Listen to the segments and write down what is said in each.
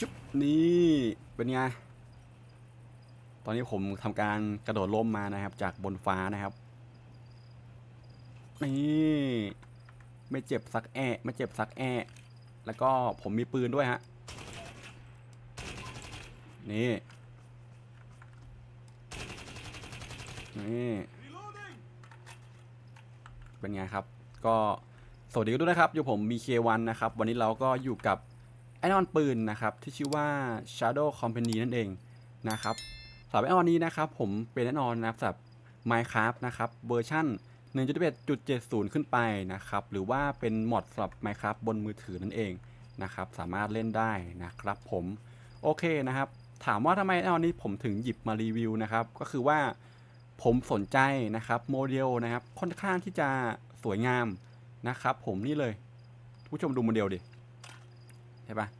ชุบนี่เป็นไง ตอนนี้ผมทำการกระโดดล่มมานะครับ จากบนฟ้านะครับ นี่ไม่เจ็บสักแอะไม่เจ็บสักแอะแล้วก็ผมมีปืนด้วยฮะ นี่ นี่ เป็นไงครับ ก็สวัสดีกันด้วยนะครับ อยู่ผมมี K1 นะครับ วันนี้เราก็อยู่กับ ไอออนปืนนะครับที่ชื่อว่า Shadow Company นั่นเองนะครับสำหรับไอออนนี้นะครับผมเป็นแน่นอนนะครับสำหรับ Minecraft นะครับเวอร์ชัน1.1.70 ขึ้นไปนะครับหรือว่าเป็นมอดสำหรับ Minecraft บนมือถือนั่นเองนะครับสามารถเล่นได้นะครับผมโอเคนะครับถามว่าทำไมไอออนนี้ผมถึงหยิบมารีวิวนะครับก็คือว่าผมสนใจนะครับโมเดลนะครับค่อนข้างที่จะสวยงามนะครับผมนี่เลยผู้ชมดูโมเดลดิ เห็นปะ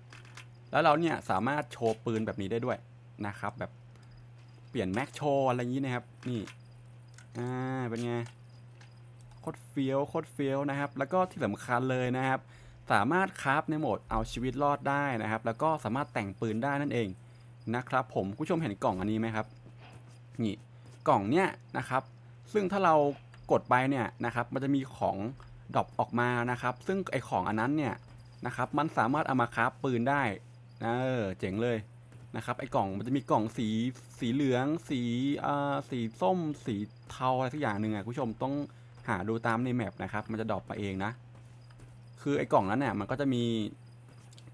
แล้วเราเนี่ยสามารถโชว์ปืนแบบนี้ได้ด้วยนะครับ แบบเปลี่ยนแม็กโชว์อะไรอย่างนี้นะครับ นี่อ่าเป็นไงโคตรเฟี้ยวโคตรเฟี้ยวนะครับ แล้วก็ที่สำคัญเลยนะครับ สามารถคราฟในโหมดเอาชีวิตรอดได้นะครับ แล้วก็สามารถแต่งปืนได้นั่นเองนะครับ ผมผู้ชมเห็นกล่องอันนี้ไหมครับนี่กล่องเนี้ยนะครับ ซึ่งถ้าเรากดไปเนี่ยนะครับ มันจะมีของดรอปออกมานะครับ ซึ่งไอของอันนั้นเนี่ย นะครับ มันสามารถเอามาคราฟปืนได้เออเจ๋งเลยนะครับไอ้กล่องมันจะมีกล่องสีสีเหลือง สีอ่าสีส้ม สีเทาอะไรสักอย่างหนึ่งอะคุณผู้ชมต้องหาดูตามในแมปนะครับ มันจะดรอปมาเองนะ คือไอ้กล่องนั้นเนี่ยมันก็จะมี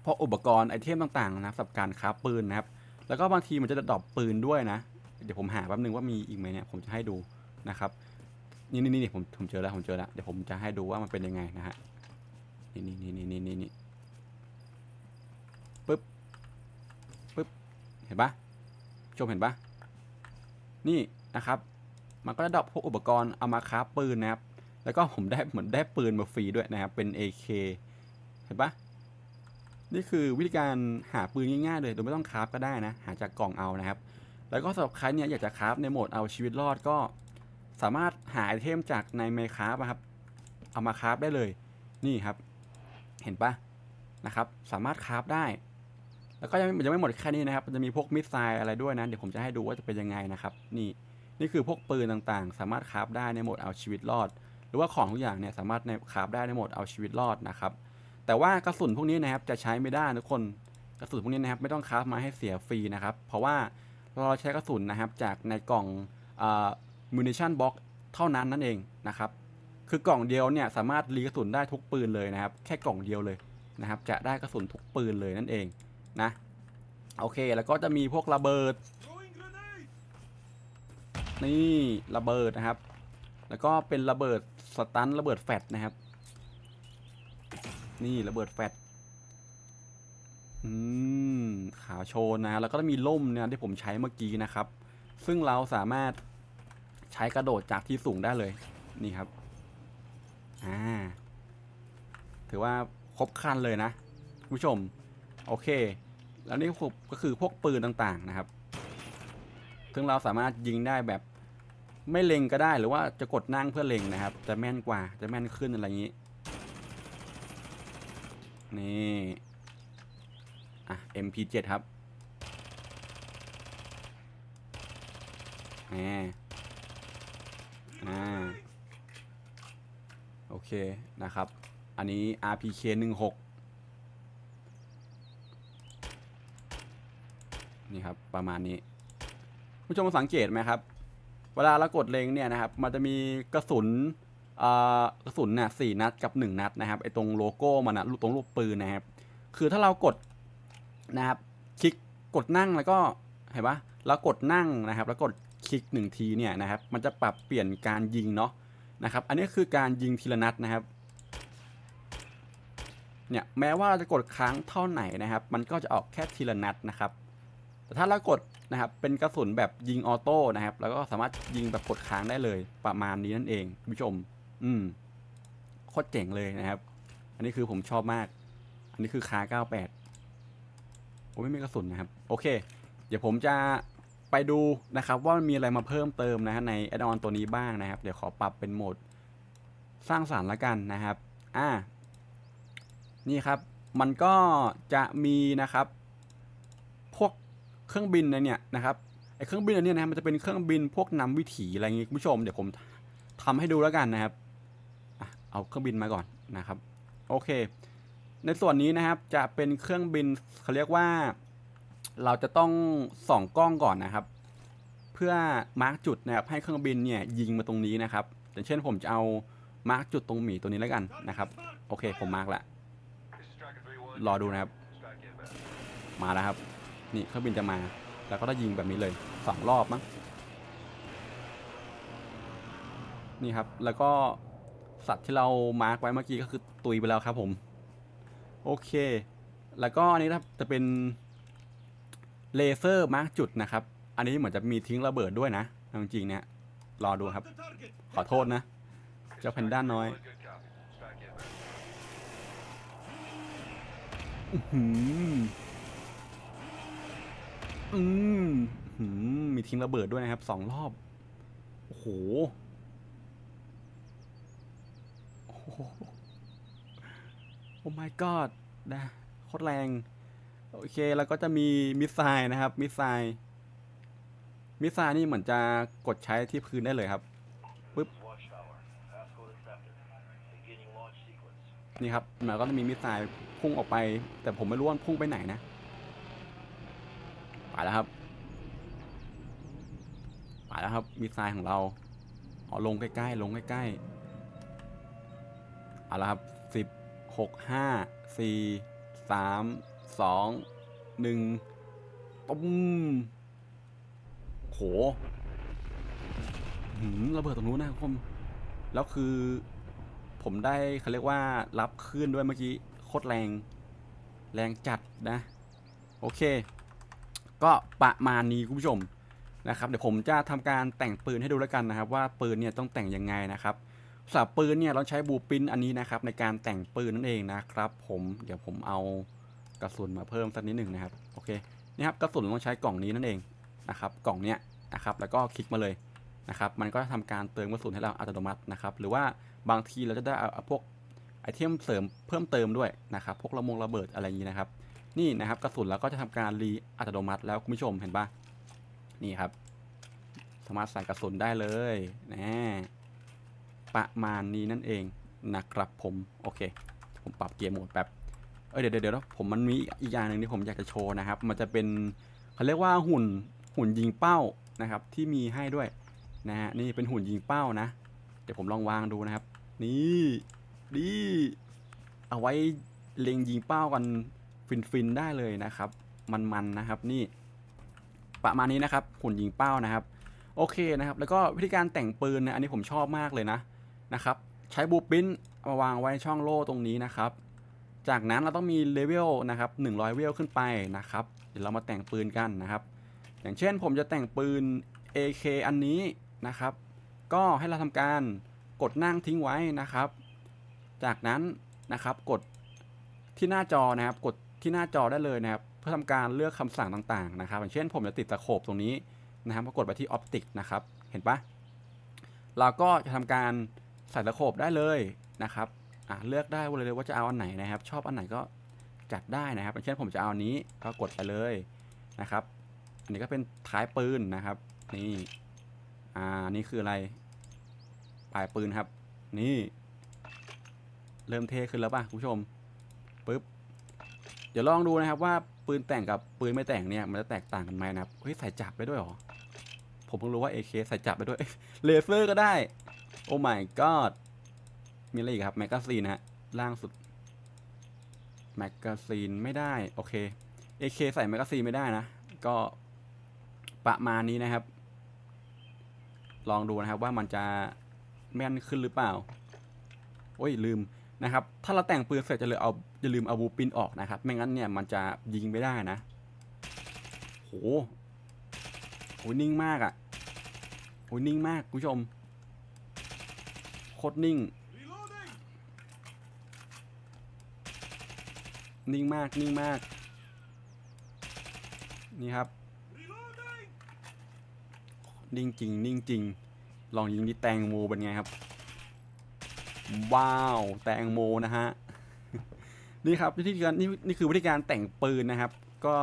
พวกอุปกรณ์ไอเทมต่างๆนะสำหรับการคราฟปืนนะครับ แล้วก็บางทีมันจะดรอปปืนด้วยนะ เดี๋ยวผมหาแป๊บนึงว่ามีอีกไหมเนี่ยผมจะให้ดูนะครับ นี่นี่นี่ผมผมเจอแล้วผมเจอแล้วเดี๋ยวผมจะให้ดูว่ามันเป็นยังไงนะฮะ นี่นี่นี่นี่นี่นี่ปึ๊บปึ๊บเห็นปะชมเห็นปะนี่นะครับ มันก็จะดรอปพวกอุปกรณ์เอามาคราปืนนะครับ แล้วก็ผมได้เหมือนได้ปืนมาฟรีด้วยนะครับ เป็น AK เห็นปะนี่คือวิธีการหาปืนง่ายๆเลย โดยไม่ต้องคราฟก็ได้นะ หาจากกล่องเอานะครับ แล้วก็สำหรับใครเนี่ยอยากจะคราฟในโหมดเอาชีวิตรอดก็สามารถหาไอเทมจากในไมคราฟครับ เอามาคราฟได้เลย นี่ครับ เห็นปะนะครับ สามารถคราฟได้ แล้วก็ยังยังไม่หมดแค่นี้นะครับ จะมีพวกมิสไซล์อะไรด้วยนะ เดี๋ยวผมจะให้ดูว่าจะเป็นยังไงนะครับ นี่นี่คือพวกปืนต่างๆ สามารถคราฟได้ในโหมดเอาชีวิตรอด หรือว่าของทุกอย่างเนี่ยสามารถในคราฟได้ในโหมดเอาชีวิตรอดนะครับ แต่ว่ากระสุนพวกนี้นะครับจะใช้ไม่ได้ทุกคน กระสุนพวกนี้นะครับไม่ต้องคราฟมาให้เสียฟรีนะครับ เพราะว่าเราใช้กระสุนนะครับจากในกล่องมินิชั่นบ็อกเท่านั้นนั่นเองนะครับ คือกล่องเดียวเนี่ยสามารถรีกระสุนได้ทุกปืนเลยนะครับ แค่กล่องเดียวเลยนะครับ จะได้กระสุนทุกปืนเลยนั่นเองนะโอเคแล้วก็จะมีพวกระเบิด นี่ระเบิดนะครับ แล้วก็เป็นระเบิดสตันระเบิดแฟตนะครับ นี่ระเบิดแฟตอืมขาวโชนนะแล้วก็มีล่มเนี่ยที่ผมใช้เมื่อกี้นะครับ ซึ่งเราสามารถใช้กระโดดจากที่สูงได้เลยนี่ครับ อ่า ถือว่าครบครันเลยนะคุณผู้ชม โอเค แล้วนี่ก็คือพวกปืนต่างๆนะครับ ซึ่งเราสามารถยิงได้แบบไม่เล็งก็ได้หรือว่าจะกดนั่งเพื่อเล็งนะครับ จะแม่นกว่าจะแม่นขึ้นอะไรอย่างนี้ นี่อะ MP7 ครับแหมอ่า โอเคนะครับ อันนี้ RPK 16นี่ครับ ประมาณนี้ผู้ชมสังเกตไหมครับ เวลาเรากดเล็งเนี่ยนะครับ มันจะมีกระสุนกระสุนน่ะสี่นัดกับหนึ่งนัดนะครับไอตรงโลโก้มันนะตรงรูปปืนนะครับ คือถ้าเรากดนะครับคลิกกดนั่งแล้วก็เห็นปะแล้วกดนั่งนะครับ แล้วกดคลิกหนึ่งทีเนี่ยนะครับ มันจะปรับเปลี่ยนการยิงเนาะ นะครับ อันนี้คือการยิงทีละนัดนะครับ เนี่ยแม้ว่าเราจะกดค้างเท่าไหนนะครับ มันก็จะออกแค่ทีละนัดนะครับ แต่ถ้าเรากดนะครับเป็นกระสุนแบบยิงออโต้นะครับ แล้วก็สามารถยิงแบบกดค้างได้เลยประมาณนี้นั่นเองคุณผู้ชม อืมโคตรเจ๋งเลยนะครับ อันนี้คือผมชอบมาก อันนี้คือคา98โอ้ไม่มีกระสุนนะครับ โอเค เดี๋ยวผมจะ ไปดูนะครับว่ามันมีอะไรมาเพิ่มเติมนะฮะในแอดออนตัวนี้บ้างนะครับ เดี๋ยวขอปรับเป็นโหมดสร้างสารรค์ละกันนะครับ อ่า นี่ครับ มันก็จะมีนะครับ พวกเครื่องบินนะเนี่ยนะครับ ไอเครื่องบินอันนี้นะมันจะเป็นเครื่องบินพวกนำวิถีอะไรอย่างงี้คุณผู้ชม เดี๋ยวผมทำให้ดูแล้วกันนะครับอเอาเครื่องบินมาก่อนนะครับ โอเค ในส่วนนี้นะครับจะเป็นเครื่องบินเขาเรียกว่า เราจะต้องส่องกล้องก่อนนะครับ เพื่อมาร์กจุดนะครับให้เครื่องบินเนี่ยยิงมาตรงนี้นะครับอย่างเช่นผมจะเอามาร์กจุดตรงหมีตัวนี้แล้วกันนะครับโอเคผมมาร์กละรอดูนะครับ มาแล้วครับ นี่เครื่องบินจะมา แล้วก็ได้ยิงแบบนี้เลยสองรอบมั้งนี่ครับ แล้วก็สัตว์ที่เรามาร์กไว้เมื่อกี้ก็คือตุยไปแล้วครับผม โอเค แล้วก็อันนี้ครับจะเป็น เลเซอร์มาร์กจุดนะครับ อันนี้เหมือนจะมีทิ้งระเบิดด้วยนะเอาจริงๆเนี่ย รอดูครับ ขอโทษนะ เจ้าแพนด้าน้อยอืมอืมอืมมีทิ้งระเบิดด้วยนะครับสองรอบ โอ้โหโอ้โหโอ้ my god นะโคตรแรง โอเคแล้วก็จะมีมิสไซล์นะครับ มิสไซล์มิสไซล์นี่เหมือนจะกดใช้ที่พื้นได้เลยครับ Watchtower. Passcode accepted. Beginning launch sequence. นี่ครับมันก็จะมีมิสไซล์พุ่งออกไป แต่ผมไม่รู้ว่าพุ่งไปไหนนะไปแล้วครับไปแล้วครับมิสไซล์ของเราอ๋อลงใกล้ๆลงใกล้ๆเอาละครับสิบหกห้าสี่สาม สองหนึ่งตุ้มโหหืมระเบิดตรงนู้นนะครับผมแล้วคือ ผมได้เขาเรียกว่ารับคลื่นด้วยเมื่อกี้โคตรแรง แรงจัดนะ โอเค ก็ประมาณนี้คุณผู้ชมนะครับเดี๋ยวผมจะทำการแต่งปืนให้ดูแล้วกันนะครับ ว่าปืนเนี่ยต้องแต่งยังไงนะครับสำหรับปืนเนี่ยเราใช้บูปินอันนี้นะครับในการแต่งปืนนั่นเองนะครับ ผมเดี๋ยวผมเอา กระสุนมาเพิ่มสักนิดหนึ่งนะครับโอเคนี่ครับกระสุนเราต้องใช้กล่องนี้นั่นเองนะครับกล่องเนี้ยนะครับแล้วก็คลิกมาเลยนะครับมันก็จะทำการเติมกระสุนให้เราอัตโนมัตินะครับหรือว่าบางทีเราจะได้เอาพวกไอเทมเสริมเพิ่มเติมด้วยนะครับพวกระมงระเบิดอะไรอย่างนี้นะครับ นี่นะครับกระสุนแล้วก็จะทำการรีอัตโนมัติแล้วคุณผู้ชมเห็นปะนี่ครับสามารถใส่กระสุนได้เลยนะประมาณนี้นั่นเองนะครับผมโอเค ผมปรับเกียร์โหมดแป๊บ อเดี๋ยวเดี๋ยวเดี๋ยวผมมันมีอีกอย่างหนึ่งที่ผมอยากจะโชว์นะครับ มันจะเป็นเขาเรียกว่าหุ่นหุ่นยิงเป้านะครับ ที่มีให้ด้วยนะฮะนี่เป็นหุ่นยิงเป้านะ เดี๋ยวผมลองวางดูนะครับ นี่นี่เอาไว้เล็งยิงเป้ากันฟินๆได้เลยนะครับ มันๆนะครับนี่ ประมาณนี้นะครับหุ่นยิงเป้านะครับ โอเคนะครับ แล้วก็วิธีการแต่งปืนนะอันนี้ผมชอบมากเลยนะนะครับ ใช้บูปินมาวางไว้ช่องโล่ตรงนี้นะครับ จากนั้นเราต้องมีเลเวลนะครับ100เวลขึ้นไปนะครับ เดี๋ยวเรามาแต่งปืนกันนะครับ อย่างเช่นผมจะแต่งปืน AK อันนี้นะครับ ก็ให้เราทำการกดนั่งทิ้งไว้นะครับ จากนั้นนะครับกดที่หน้าจอนะครับ กดที่หน้าจอได้เลยนะครับ เพื่อทำการเลือกคำสั่งต่างๆนะครับ อย่างเช่น ผมจะติดตะโขบตรงนี้นะครับก็กดไปที่ Optic นะครับ เห็นปะเราก็จะทำการใส่ตะโขบได้เลยนะครับ อะเลือกได้เลยว่าจะเอาอันไหนนะครับ ชอบอันไหนก็จัดได้นะครับอย่างเช่นผมจะเอาอันนี้ก็กดไปเลยนะครับ อันนี้ก็เป็นท้ายปืนนะครับ นี่อ่านี่คืออะไรปลายปืนครับ นี่ เริ่มเท่ขึ้นแล้วป่ะคุณผู้ชมปึ๊บเดี๋ยวลองดูนะครับว่าปืนแต่งกับปืนไม่แต่งเนี่ยมันจะแตกต่างกันไหมนะครับเฮ้ยใส่จับไปด้วยเหรอผมเพิ่งรู้ว่า AK ใส่จับไปด้วยเลเซอร์ก็ได้ โอ้ my god มีอะไรอีกครับแมกกาซีนฮะล่างสุดแมกกาซีนไม่ได้โอเค AK ใส่แมกกาซีนไม่ได้นะ ก็ประมาณนี้นะครับ ลองดูนะครับว่ามันจะแม่นขึ้นหรือเปล่า โอ้ยลืมนะครับ ถ้าเราแต่งปืนเสร็จจะเลยเอาอย่าลืมเอาบูปินออกนะครับ ไม่งั้นเนี่ยมันจะยิงไม่ได้นะโหโหนิ่งมากอะ่ะโหนิ่งมากคุณผู้ชมโคตรนิ่ง นิ่งมากนิ่งมาก นี่ครับ นิ่งจริง นิ่งจริง ลองยิงที่แตงโมเป็นไงครับ ว้าว แตงโมนะฮะ นี่ครับวิธีการนี่นี่คือวิธีการแต่งปืนนะครับ ก็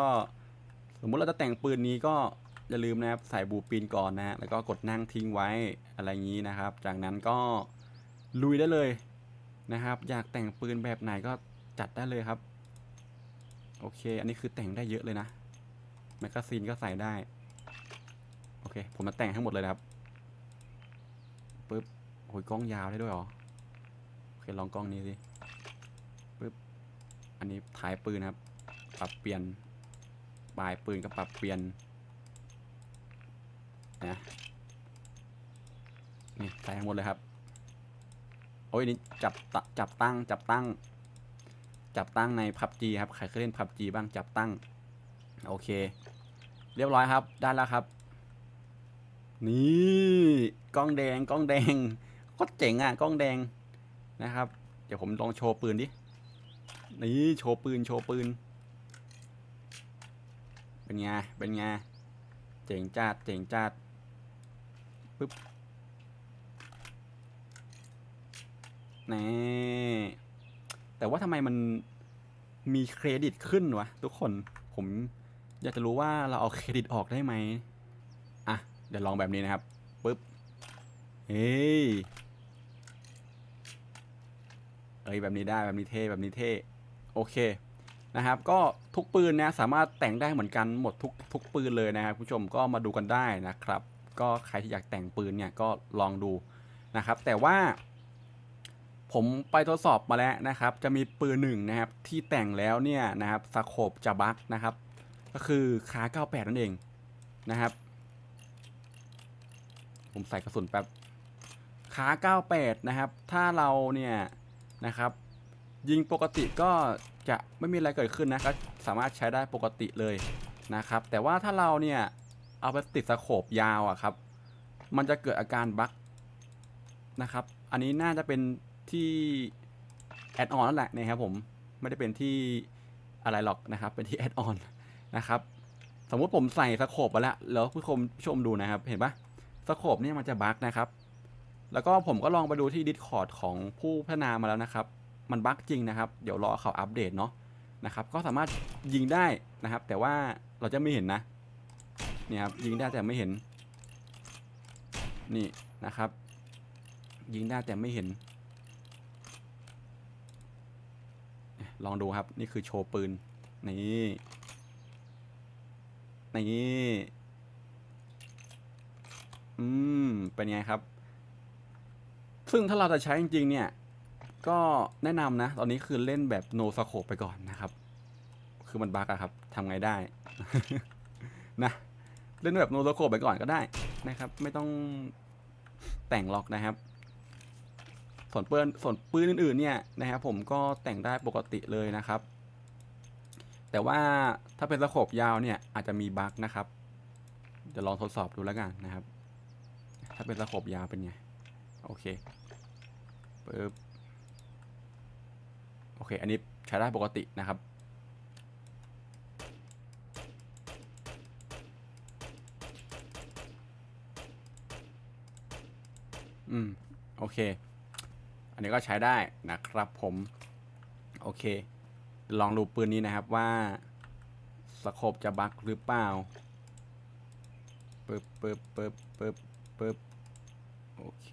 สมมุติเราจะแต่งปืนนี้ก็อย่าลืมนะครับใส่บูปินก่อนนะฮะแล้วก็กดนั่งทิ้งไว้อะไรอย่างนี้นะครับ จากนั้นก็ลุยได้เลยนะครับ อยากแต่งปืนแบบไหนก็จัดได้เลยครับ โอเค อันนี้คือแต่งได้เยอะเลยนะ แมกกาซีนก็ใส่ได้ โอเค ผมมาแต่งทั้งหมดเลยนะครับปึ๊บโอ้ยกล้องยาวได้ด้วยเหรอ โอเค ลองกล้องนี้สิปึ๊บ อันนี้ท้ายปืนนะครับ ปรับเปลี่ยนปลายปืนก็ปรับเปลี่ยนนะนี่ใส่ทั้งหมดเลยครับ โอ้ยนี่จับตะจับตั้งจับตั้ง จับตั้งในพับจีครับ ใครเคยเล่นพับจีบ้างจับตั้ง โอเค เรียบร้อยครับ ได้แล้วครับ นี่กล้องแดงกล้องแดงก็เจ๋งอะกล้องแดงนะครับ เดี๋ยวผมลองโชว์ปืนดิ นี่โชว์ปืนโชว์ปืน เป็นไง เป็นไง เจ๋งจัดเจ๋งจัดปึ๊บนี่ แต่ว่าทำไมมันมีเครดิตขึ้นวะทุกคนผมอยากจะรู้ว่าเราเอาเครดิตออกได้ไหมอะ เดี๋ยวลองแบบนี้นะครับปึ๊บเฮ้ยเอ้ยแบบนี้ได้แบบนี้เท่แบบนี้เท่โอเคนะครับ ก็ทุกปืนนะสามารถแต่งได้เหมือนกันหมดทุกทุกปืนเลยนะครับคุณผู้ชมก็มาดูกันได้นะครับ ก็ใครที่อยากแต่งปืนเนี่ยก็ลองดูนะครับ แต่ว่า ผมไปทดสอบมาแล้วนะครับ จะมีปืนหนึ่งนะครับที่แต่งแล้วเนี่ยนะครับสโคบจะบั๊กนะครับ ก็คือคา98 นั่นเองนะครับ ผมใส่กระสุนแป๊บขา98 นะครับ ถ้าเราเนี่ยนะครับ ยิงปกติก็จะไม่มีอะไรเกิดขึ้นนะก็สามารถใช้ได้ปกติเลยนะครับ แต่ว่าถ้าเราเนี่ยเอาไปติดสโคบยาวอะครับ มันจะเกิดอาการบั๊กนะครับ อันนี้น่าจะเป็น ที่แอดออนนั่นแหละนะครับผมไม่ได้เป็นที่อะไรหรอกนะครับ เป็นที่แอดออนนะครับ สมมุติผมใส่สโคบไปแล้วแล้วผู้ชมชมดูนะครับ เห็นปะสโคบเนี่ยมันจะบั๊กนะครับ แล้วก็ผมก็ลองไปดูที่ Discord ของผู้พัฒนามาแล้วนะครับ มันบั๊กจริงนะครับ เดี๋ยวรอเขาอัปเดตเนาะนะครับ ก็สามารถยิงได้นะครับ แต่ว่าเราจะไม่เห็นนะเนี่ยครับยิงได้แต่ไม่เห็นนี่นะครับ ยิงได้แต่ไม่เห็น ลองดูครับ นี่คือโชว์ปืน นี่นี่อืม เป็นไงครับ ซึ่งถ้าเราจะใช้จริง ๆ เนี่ย ก็แนะนำนะ ตอนนี้คือเล่นแบบโนสโคปไปก่อนนะครับ คือมันบั๊กอะครับทำไงได้ นะ เล่นแบบโนสโคปไปก่อนก็ได้นะครับ ไม่ต้องแต่งหรอกนะครับ ส่วนปืนส่วนปืนอื่นๆเนี่ยนะครับผมก็แต่งได้ปกติเลยนะครับ แต่ว่าถ้าเป็นสโคปยาวเนี่ยอาจจะมีบั๊กนะครับเดี๋ยวลองทดสอบดูแล้วกันนะครับ ถ้าเป็นสโคปยาวเป็นไงโอเคปึ๊บโอเค อันนี้ใช้ได้ปกตินะครับอืม โอเค อันนี้ก็ใช้ได้นะครับผมโอเค ลองดูปืนนี้นะครับว่าสโคปจะบั๊กหรือเปล่าปึ๊บปึ๊บปึ๊บปึ๊บปึ๊บโอเค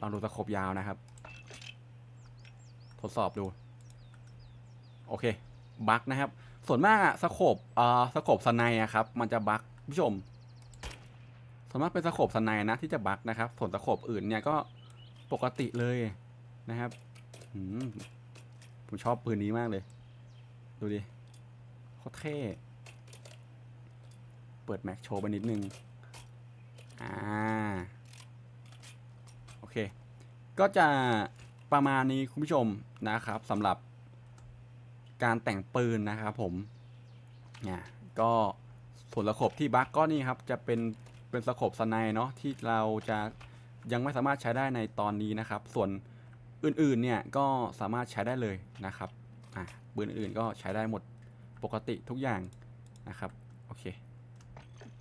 ลองดูสโคปยาวนะครับ ทดสอบดู โอเคบั๊กนะครับ ส่วนมากอะสโคปเอ่อสโคปสไนอะครับ มันจะบั๊กผู้ชมส่วนมากเป็นสโคปสไนนะที่จะบั๊กนะครับ ส่วนสโคปอื่นเนี่ยก็ ปกติเลยนะครับผมชอบปืนนี้มากเลย ดูดิโคตรเท่ เปิดแม็กโชว์ไปนิดนึง อ่า โอเค ก็จะประมาณนี้คุณผู้ชมนะครับสำหรับการแต่งปืนนะครับผมเนี่ยก็ส่วนสโคปที่บั๊กก็นี่ครับ จะเป็นเป็นสโคปสไนเนาะที่เราจะ ยังไม่สามารถใช้ได้ในตอนนี้นะครับ ส่วนอื่นๆเนี่ยก็สามารถใช้ได้เลยนะครับอะปืนอื่นๆก็ใช้ได้หมดปกติทุกอย่างนะครับโอเค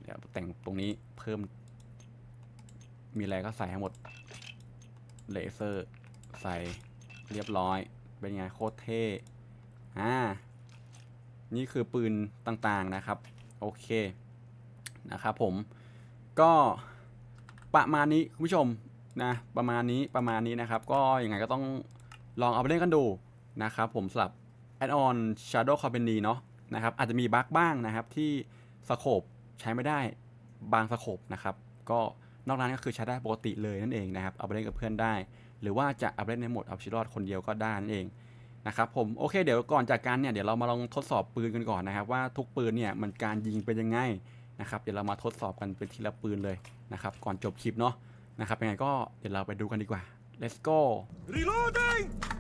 เดี๋ยวแต่งตรงนี้เพิ่ม มีอะไรก็ใส่ให้หมดเลเซอร์ใส่เรียบร้อย เป็นไงโคตรเท่อ่านี่คือปืนต่างๆนะครับ โอเคนะครับผมก็ ประมาณนี้คุณผู้ชมนะประมาณนี้ประมาณนี้นะครับ ก็ยังไงก็ต้องลองเอาไปเล่นกันดูนะครับผมสำหรับ Add-on Shadow Company เนาะนะครับอาจจะมีบั๊กบ้างนะครับที่สโคปใช้ไม่ได้บางสโคปนะครับ ก็นอกนั้นก็คือใช้ได้ปกติเลยนั่นเองนะครับ เอาไปเล่นกับเพื่อนได้ หรือว่าจะเอาไปเล่นในโหมดเอาชีวิรอดคนเดียวก็ได้นั่นเองนะครับผมโอเคเดี๋ยวก่อนจากการเนี่ยเดี๋ยวเรามาลองทดสอบปืนกันก่อนนะครับ ว่าทุกปืนเนี่ยมันการยิงเป็นยังไง นะครับเดี๋ยวเรามาทดสอบกันเป็นทีละปืนเลยนะครับก่อนจบคลิปเนาะนะครับยังไงก็เดี๋ยวเราไปดูกันดีกว่า let's go Reloading! Reloading!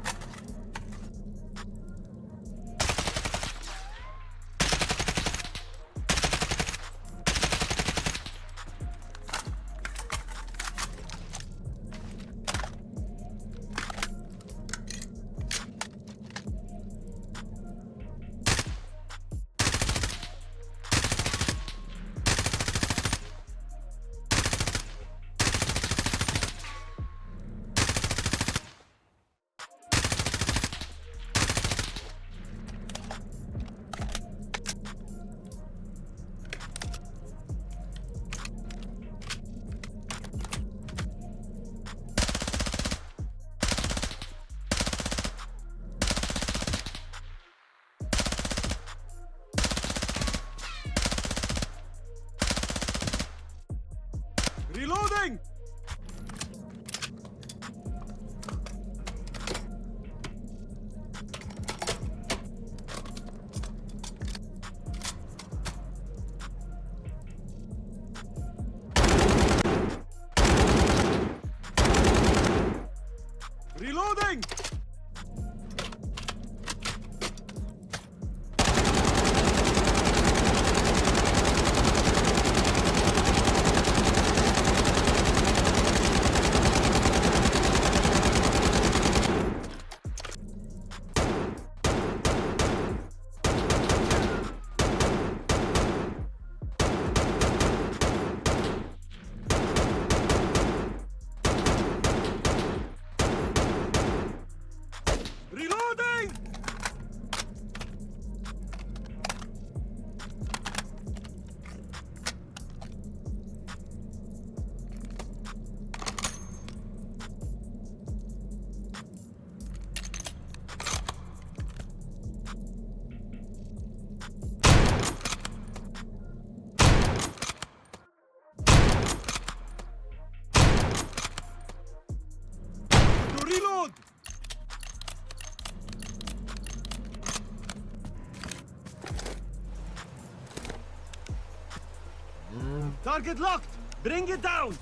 Target locked! Bring it down!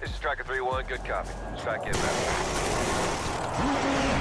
This is Striker 3-1, good copy. Strike inbound.